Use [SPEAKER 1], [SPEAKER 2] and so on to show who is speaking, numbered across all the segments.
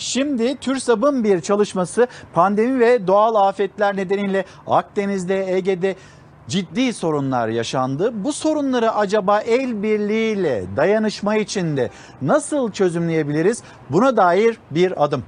[SPEAKER 1] Şimdi TÜRSAB'ın bir çalışması pandemi ve doğal afetler nedeniyle Akdeniz'de, Ege'de ciddi sorunlar yaşandı. Bu sorunları acaba el birliğiyle dayanışma içinde nasıl çözümleyebiliriz? Buna dair bir adım.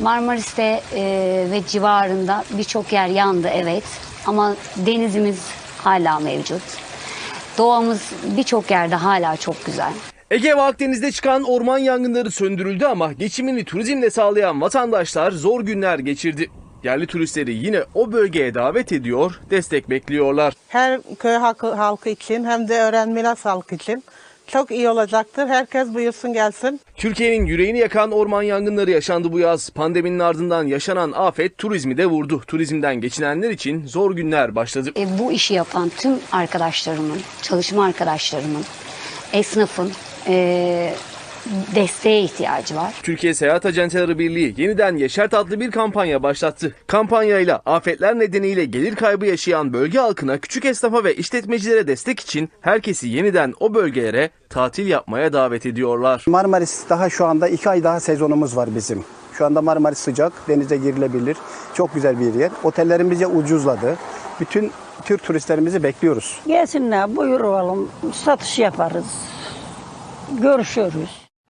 [SPEAKER 2] Marmaris'te e, ve civarında birçok yer yandı evet ama denizimiz hala mevcut. Doğamız birçok yerde hala çok güzel.
[SPEAKER 3] Ege ve Akdeniz'de çıkan orman yangınları söndürüldü ama geçimini turizmle sağlayan vatandaşlar zor günler geçirdi. Yerli turistleri yine o bölgeye davet ediyor, destek bekliyorlar.
[SPEAKER 4] Her köy halkı, halkı için hem de öğrenmeler halkı için çok iyi olacaktır. Herkes buyursun gelsin.
[SPEAKER 3] Türkiye'nin yüreğini yakan orman yangınları yaşandı bu yaz. Pandeminin ardından yaşanan afet turizmi de vurdu. Turizmden geçinenler için zor günler başladı.
[SPEAKER 2] E, bu işi yapan tüm arkadaşlarımın, çalışma arkadaşlarımın, esnafın e, desteğe ihtiyacı var.
[SPEAKER 3] Türkiye Seyahat Acenteleri Birliği yeniden Yeşert adlı bir kampanya başlattı. Kampanyayla afetler nedeniyle gelir kaybı yaşayan bölge halkına, küçük esnafa ve işletmecilere destek için herkesi yeniden o bölgelere tatil yapmaya davet ediyorlar.
[SPEAKER 5] Marmaris daha şu anda iki ay daha sezonumuz var bizim. Şu anda Marmaris sıcak, denize girilebilir. Çok güzel bir yer. Otellerimiz de ucuzladı. Bütün Türk turistlerimizi bekliyoruz.
[SPEAKER 6] Gelsinler buyuralım satış yaparız. Görüşürüz.